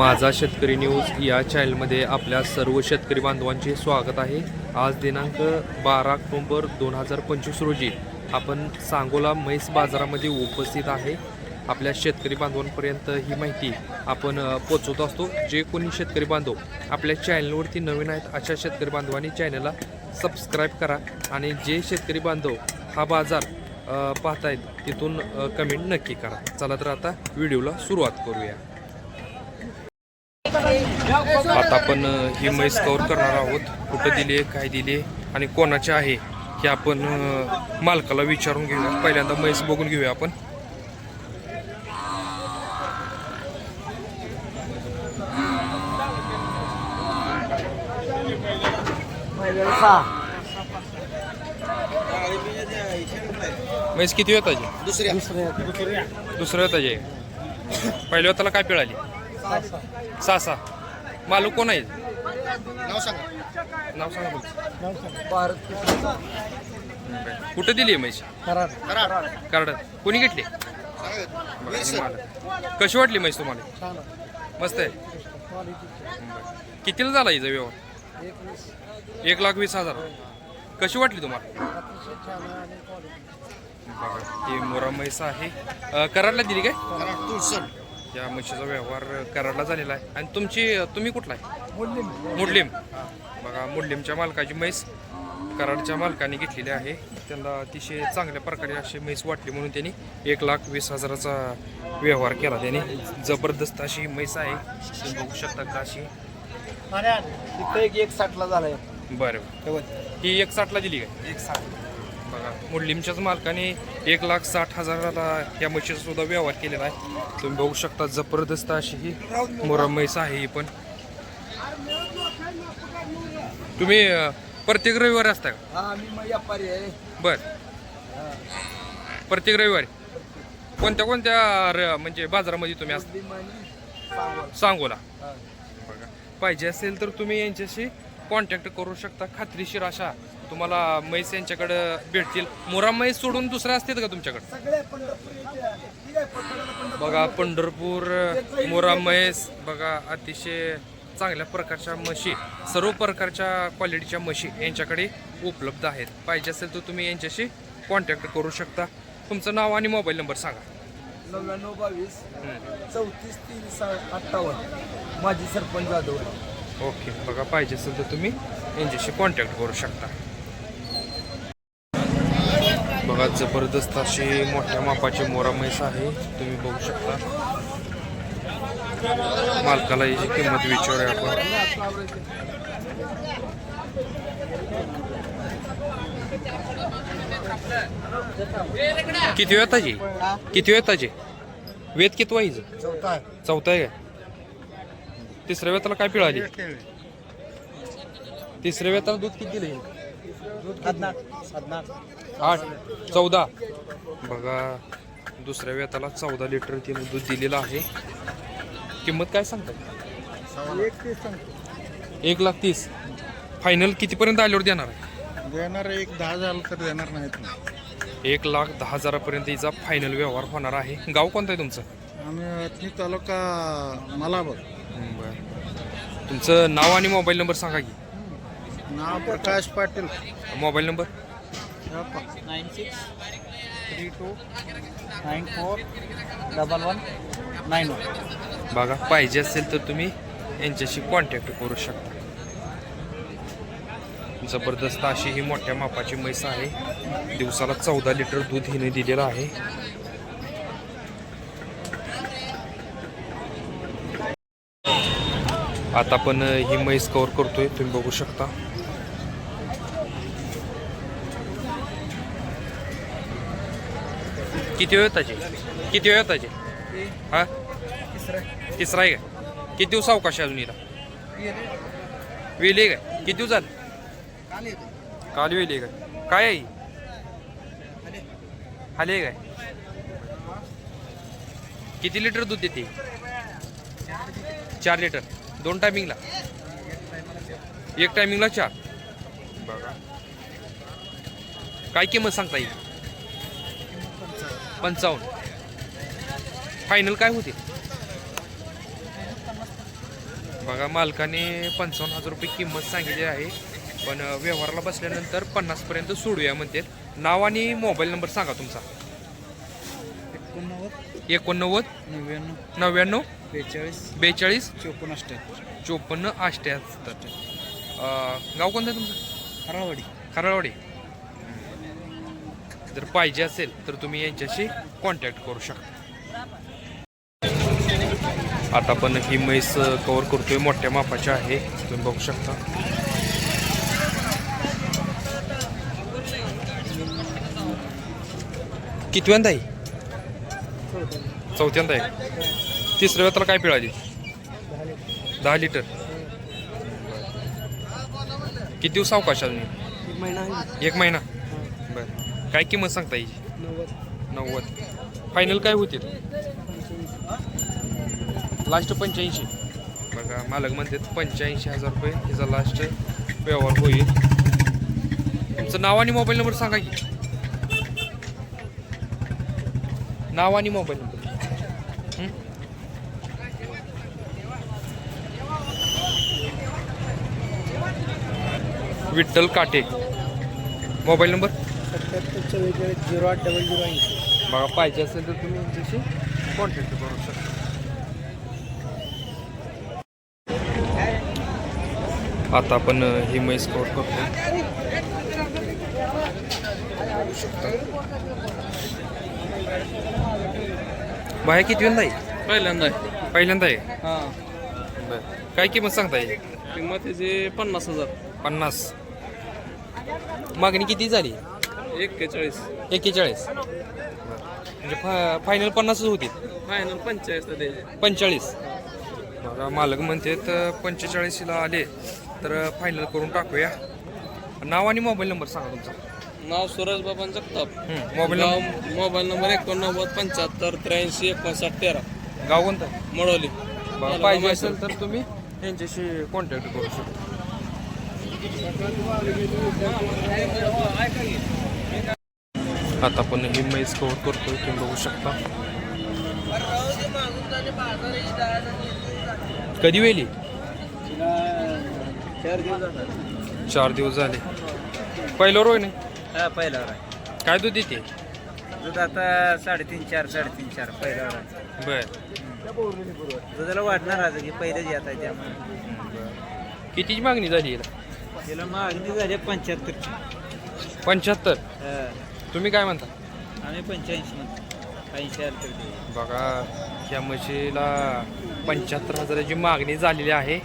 माझा शेतकरी न्यूज या चॅनलमध्ये आपल्या सर्व शेतकरी बांधवांचे स्वागत आहे. आज दिनांक बारा ऑक्टोंबर दोन हजार पंचवीस रोजी आपण सांगोला म्हैस बाजारामध्ये उपस्थित आहे. आपल्या शेतकरी बांधवांपर्यंत ही माहिती आपण पोचवत असतो. जे कोणी शेतकरी बांधव आपल्या चॅनलवरती नवीन आहेत अशा शेतकरी बांधवांनी चॅनलला सबस्क्राईब करा आणि जे शेतकरी बांधव हा बाजार पाहतायत तिथून कमेंट नक्की करा. चला तर आता व्हिडिओला सुरुवात करूया. आता आपण ही म्हैस कवर करणार आहोत. कुठं दिली आहे काय दिली आहे आणि कोणाची आहे हे आपण मालकाला विचारून घेऊया. पहिल्यांदा म्हैस बघून घेऊया आपण. म्हैस किती वेताची? दुसऱ्या. दुसऱ्या आहे. पहिल्या वेताला काय पिळाली? सहा सहा. मालूक कोण आहे नाव सांगा. नाव सांगा तुमचं कुठं दिली आहे म्हैस? करार करार कार्ड. कोणी घेतली? कशी वाटली म्हैस तुम्हाला? मस्त आहे. कितीला झाला हिचा व्यवहार? एक लाख वीस हजार. कशी वाटली तुम्हाला? ही मोरा म्हैस आहे. अं, कराडला दिली काय? करार तुळसण या म्हशीचा व्यवहार कराडला झालेला आहे. आणि तुमची तुम्ही कुठला आहे? मुडलिम. बघा मुडलिमच्या मालकाची म्हैस कराडच्या मालकाने घेतलेली आहे. त्यांना अतिशय चांगल्या प्रकारे अशी म्हैस वाटली म्हणून त्यांनी एक लाख वीस हजाराचा व्यवहार केला. त्याने जबरदस्त अशी म्हैस आहे. तुम्ही बघू शकता का अशी? एक साठला झालाय. बरं. ही एक साठला दिली काय? एक साठ. बघा मालकाने एक लाख साठ हजाराला या म्हशीचा सुद्धा व्यवहार केलेला आहे. तुम्ही बघू शकता जबरदस्त अशी ही मोरा म्हैस आहे ही पण. तुम्ही प्रत्येक रविवारी असता का? हा बर. प्रत्येक रविवारी? कोणत्या कोणत्या र- म्हणजे बाजारामध्ये तुम्ही असता? सांगोल. बघा. पाहिजे असेल तर तुम्ही यांच्याशी कॉन्टॅक्ट करू शकता. खात्रीशीर अशा तुम्हाला म्हैस यांच्याकडं भेटतील. मोरा म्हैस सोडून दुसऱ्या असतात का तुमच्याकडे. बघा पंढरपूर मोरा म्हैस बघा अतिशय चांगल्या प्रकारच्या म्हशी सर्व प्रकारच्या क्वालिटीच्या म्हशी यांच्याकडे उपलब्ध आहेत. पाहिजे असेल तर तुम्ही यांच्याशी कॉन्टॅक्ट करू शकता. तुमचं नाव आणि मोबाईल नंबर सांगा. नव्याण्णव बावीस. चौतीस तीन अठ्ठावन्न. माझी सरपंच जाधव. ओके बघा पाहिजे असेल तर तुम्ही यांच्याशी कॉन्टॅक्ट करू शकता. बघा जबरदस्त अशी मोठ्या मापाची मोरा म्हैस आहे तुम्ही बघू शकता. मालकाला याची किंमत विचारूया आपण. किती वेळ ताजी किती वेळ ताजी वेद किती आहे चौथा आहे. काय तिसऱ्या वेताला काय पिळाली? तिसऱ्या वेताला दूध किती दिले आठ. चौदा. बघा दुसऱ्या वेताला चौदा लिटर तिने दूध दिलेलं आहे. किंमत काय सांगतात एक लाख तीस. फायनल कितीपर्यंत आल्यावर देणार आहे? देणार एक दहा झालं तर देणार नाहीत ना. एक लाख दहा हजारापर्यंत हिचा फायनल व्यवहार होणार आहे. गाव कोणतं आहे तुमचं? आम्ही तालुका मला बघ बरं. तुमचं नाव आणि मोबाईल नंबर सांगा की. नाव Prakash Patil. Mobile number? Nine six three two nine four double one nine one. बघा पाहिजे असेल तर तुम्ही यांच्याशी कॉन्टॅक्ट करू शकता. जबरदस्त अशी ही मोठ्या मापाची म्हैस आहे. दिवसाला चौदा लिटर दूध हिने दिलेलं आहे. आता आपण ही म्हैस कव्हर करतोय. तुम्ही बघू शकता. किती वेळ ताजे किती वेळ ताजे हा? तिसरं. आहे का? किती दिवस अवकाश आहे अजून हिला वेली आहे. का? किती दिवस झाले? काल वेली आहे का? काय आहे ही? आहे काय? किती लिटर दूध देते? चार लिटर. दोन टायमिंगला एक टायमिंगला चार. बघा. काय किंमत सांगता येईल? पंचावन्न. फायनल काय होते? बघा मालकाने पंचावन्न हजार रुपये किंमत सांगितली आहे. पण व्यवहाराला बसल्यानंतर पन्नासपर्यंत सोडूया म्हणतात नाव आणि मोबाईल नंबर सांगा तुमचा. एकोणनव्वद. एकोणनव्वद. नव्याण्णव. नव्याण्णव. बेचाळीस बेचाळीस? चोपन्न अठ्ठ्याहत्तर. चोपन्न अठ्ठ्याहत्तर अ, गाव कोणतं आहे तुमचं? हरावाडी खराळवाडी. जर पाहिजे असेल तर तुम्ही यांच्याशी कॉन्टॅक्ट करू शकता. आता आपण ही म्हैस कव्हर करतोय मोठ्या मापाच्या आहे. तुम्ही बघू शकता. कितव्यांदा आहे? चौथ्यांदा आहे. तिसऱ्या वेळेला काय पिळाली? दहा लिटर. किती दिवस अवकाश अजून? एक महिना आहे. एक महिना? बरं. काय किंमत सांगता येईल? नव्वद. नव्वद. फायनल काय होतील लास्ट पंच्याऐंशी. बघा मालक म्हणतात पंच्याऐंशी हजार रुपये. हिचा लास्ट व्यवहार होईल. तुमचं नाव आणि मोबाईल नंबर सांगा की. नाव आणि mobile number Vitthal Kate. Mobile number? सत्याहत्तर चव्वेचाळीस झिरो आठ डबल झिरो ऐंशी बघा पाहिजे असेल तर तुम्ही यांच्याशी कॉन्टॅक्ट करू शकता. आता आपण ही म्हैस कवर करतो. बाया किती वेळा आहे? पहिल्यांदा आहे. पहिल्यांदा आहे? हां. बरं. काय किंमत सांगता येईल किंमत त्याची पन्नास हजार. पन्नास. मागणी किती झाली? एक्केचाळीस. एक्केचाळीस. म्हणजे फा फायनल पन्नासच होती. फायनल पंचेचाळीस पंचेचाळीस. बघा मालक म्हणते तर पंचेचाळीसला आले तर फायनल करून टाकूया. नाव आणि मोबाईल नंबर सांगा तुमचा. नाव सुरज बाबां जगताप हं, मोबाईल नंबर मोबाईल नंबर एकोणनव्वद पंच्याहत्तर त्र्याऐंशी एकोणसाठ तेरा. गाव कोणतं? मळवली बघा, पाहिजे असेल तर तुम्ही यांच्याशी कॉन्टॅक्ट करू शकता. आता आपण ही मैस कव्हर करतोय तुम्ही बघू शकता. कधी वेली? चार दिवस झाले. पहिलं रोय नाही? हा पहिल्यावर काय दूध देते? दूध आता साडेतीन चार साडेतीन चार पहिल्यावर आहे. बर. दुधाला वाढणार आज की पहिलेच येत आहे त्यामुळे. कितीची मागणी झाली याला? तिला मागणी झाली पंच्याहत्तरची पंच्याहत्तर? हा. तुम्ही काय म्हणता? आम्ही पंच्याऐंशी म्हणतो. ऐंशी. बघा ह्या म्हशीला पंच्याहत्तर हजाराची मागणी झालेली आहे.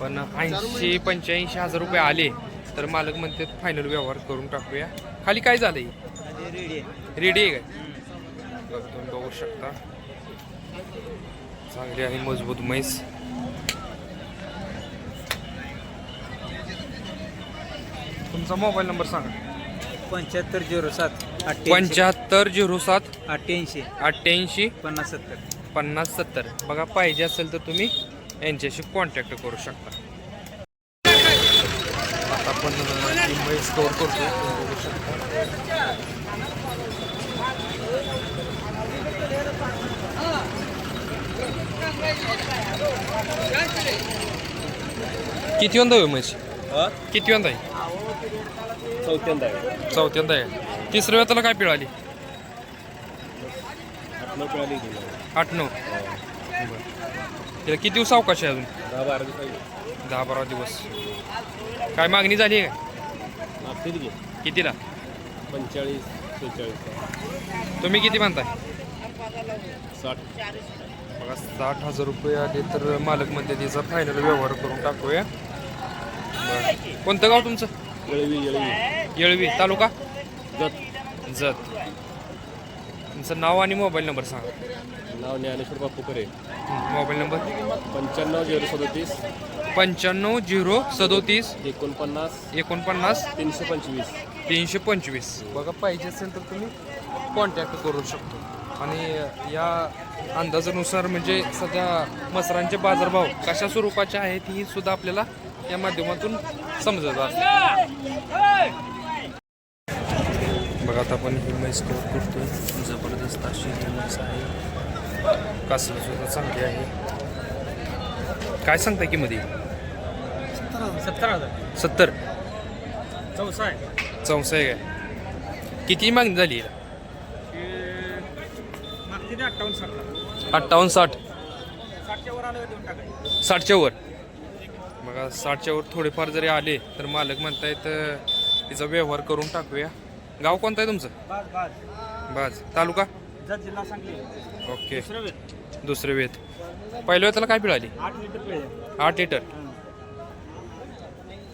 पण ऐंशी पंच्याऐंशी हजार रुपये आले तर मालक म्हणतात फायनल व्यवहार करून टाकूया. खाली काय झालंय? आणि रेडी आहे. रेडी आहे काय? बघा, तुम्ही बघू शकता. चांगली आहे मजबूत म्हैस. तुमचा मोबाईल नंबर सांगा. पंच्याहत्तर झिरो सात पंच्याहत्तर झिरो सात अठ्ठ्याऐंशी. अठ्ठ्याऐंशी. पन्नास सत्तर. पन्नास सत्तर. बघा पाहिजे असेल तर तुम्ही यांच्याशी कॉन्टॅक्ट करू शकता. आता आपण म्हैस कवर करतो बघू शकता किती वंदा आहे म्हैस? किती वंदा आहे? चौथ्यांदा चौथ्यांदा आहे. तिसऱ्या वेळेला काय पिळाली? आठ नऊ. तिला किती दिवस अवकाश आहे अजून? दहा बारा दिवस दहा बारा दिवस. काय मागणी झाली आहे? कितीला? पंचेचाळीस शेहेचाळीस तुम्ही किती म्हणताय? साठ. बघा साठ हजार रुपये आले तर मालक म्हणते तिचा फायनल व्यवहार करून टाकूया. बरं. कोणतं गाव तुमचं? येळवी येळवी. येळवी तालुका? जत. जत. तुमचं नाव आणि मोबाईल नंबर सांगा. नाव ज्ञानेश्वर बापू करे मोबाईल नंबर? पंच्याण्णव झिरो सदतीस. पंच्याण्णव झिरो सदोतीस. एकोणपन्नास. एकोणपन्नास. तीनशे पंचवीस. तीनशे पंचवीस. बघा पाहिजे असेल तर तुम्ही कॉन्टॅक्ट करू शकतो. आणि या अंदाजानुसार म्हणजे सध्या मसरांचे बाजारभाव कशा स्वरूपाचे आहेत ही सुद्धा आपल्याला या माध्यमातून समजत असते बघा आता आपण ही म्हैस कवर करतोय. जबरदस्त अशी ही म्हैस आहे. कासला सुद्धा चांगली आहे. काय सांगताय किंमत ही? सत्तर हजार. सत्तर. चौसा आहे चौसा आहे. काय किती मागणी झाली अठ्ठावन्न साठला अठ्ठावन्न साठ. साठच्या वर. आलं देऊन टाकायचं साठच्या वर बघा साठच्या वर थोडेफार जरी आले तर मालक म्हणतायत तिचा व्यवहार करून टाकूया. गाव कोणतं आहे तुमचं? बाज बाज. बाज. तालुका? जत जिल्हा सांगली. ओके. दुसरं वेत. पहिल्या वेळेला काय पिळाली आठ लिटर पिळे. आठ लिटर.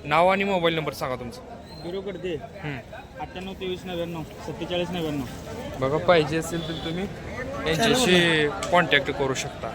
नाव आणि मोबाईल नंबर सांगा तुमचा. अठ्ठ्याण्णव तेवीस नव्याण्णव सत्तेचाळीस नव्याण्णव. बघा पाहिजे असेल तर तुम्ही यांच्याशी कॉन्टॅक्ट करू शकता.